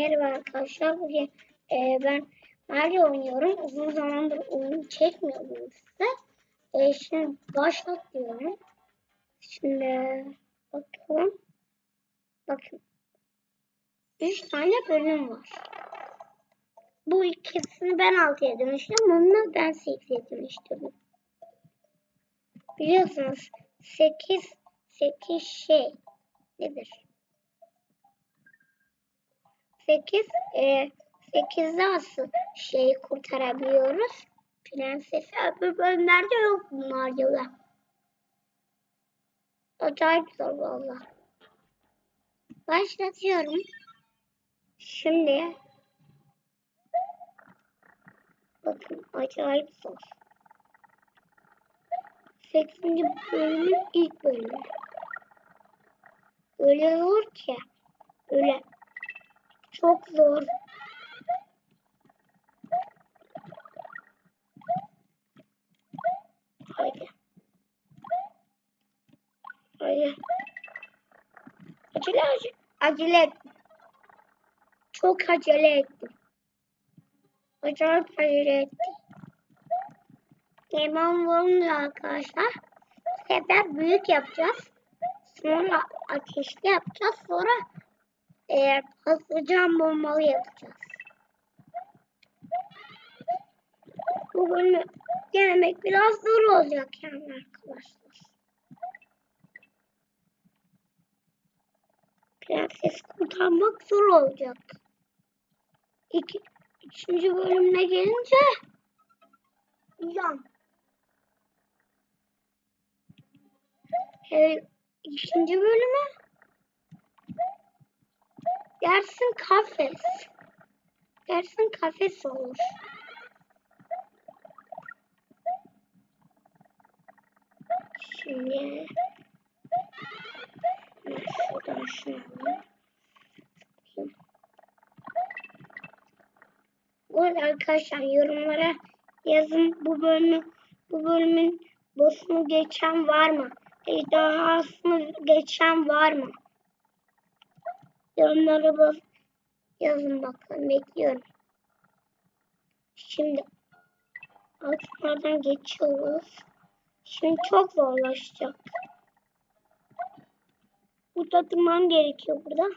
Merhaba arkadaşlar. Bugün e, ben Mario oynuyorum. Uzun zamandır oyun çekmiyordum size. E, şimdi başlat diyorum. Şimdi bakalım. Bakın. Üç tane bölüm var. Bu ikisini ben 6'ya dönüştürdüm. Bunu ben 8'e dönüştürdüm. Biliyorsunuz 8 8 şey nedir? 8 e, 8'de asıl şeyi kurtarabiliyoruz. Prensesi öbür bölümlerde yok bunlar gibi. Acayip zor valla. Başlatıyorum. Şimdi bakın acayip zor. 8. bölümün ilk bölümü. Öyle zor ki. Öyle çok zor. Haydi. Haydi. Acele acele. Acele ettim. Çok acele ettim. Acayip acele ettim. Limon vurunca arkadaşlar. Bu sefer büyük yapacağız. Sonra ateşli yapacağız. Sonra e, patlıcan bombalı yapacağız. Bu bölümü denemek biraz zor olacak yani arkadaşlar. Prenses kurtarmak zor olacak. İki, üçüncü bölümüne gelince yan. Evet, ikinci bölüme dersin kafes. Dersin kafes olur. Şimdi şuradan şunu. Bu arada arkadaşlar yorumlara yazın bu bölümü bu bölümün boss'unu geçen var mı? Ejderhasını geçen var mı? Yorumlara bas yazın bakalım bekliyorum. Şimdi altlardan geçiyoruz. Şimdi çok zorlaşacak. Burada durmam gerekiyor burada.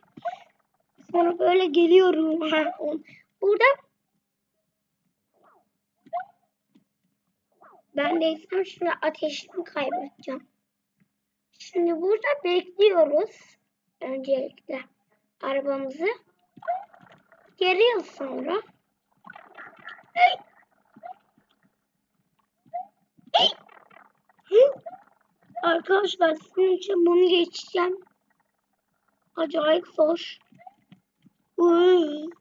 Sonra böyle geliyorum. Burada ben de istem şimdi ateşimi kaybedeceğim. Şimdi burada bekliyoruz. Öncelikle arabamızı. Geri yıl sonra. Arkadaşlar sizin için bunu geçeceğim. Acayip zor. Uy.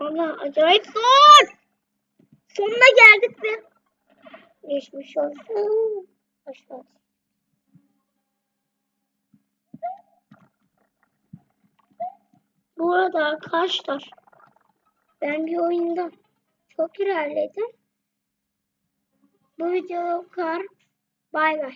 Valla acayip zor. Sonuna geldik ve geçmiş olsun. Başladı. Bu arada arkadaşlar ben bir oyunda çok ilerledim. Bu video bu kadar. Bay bay.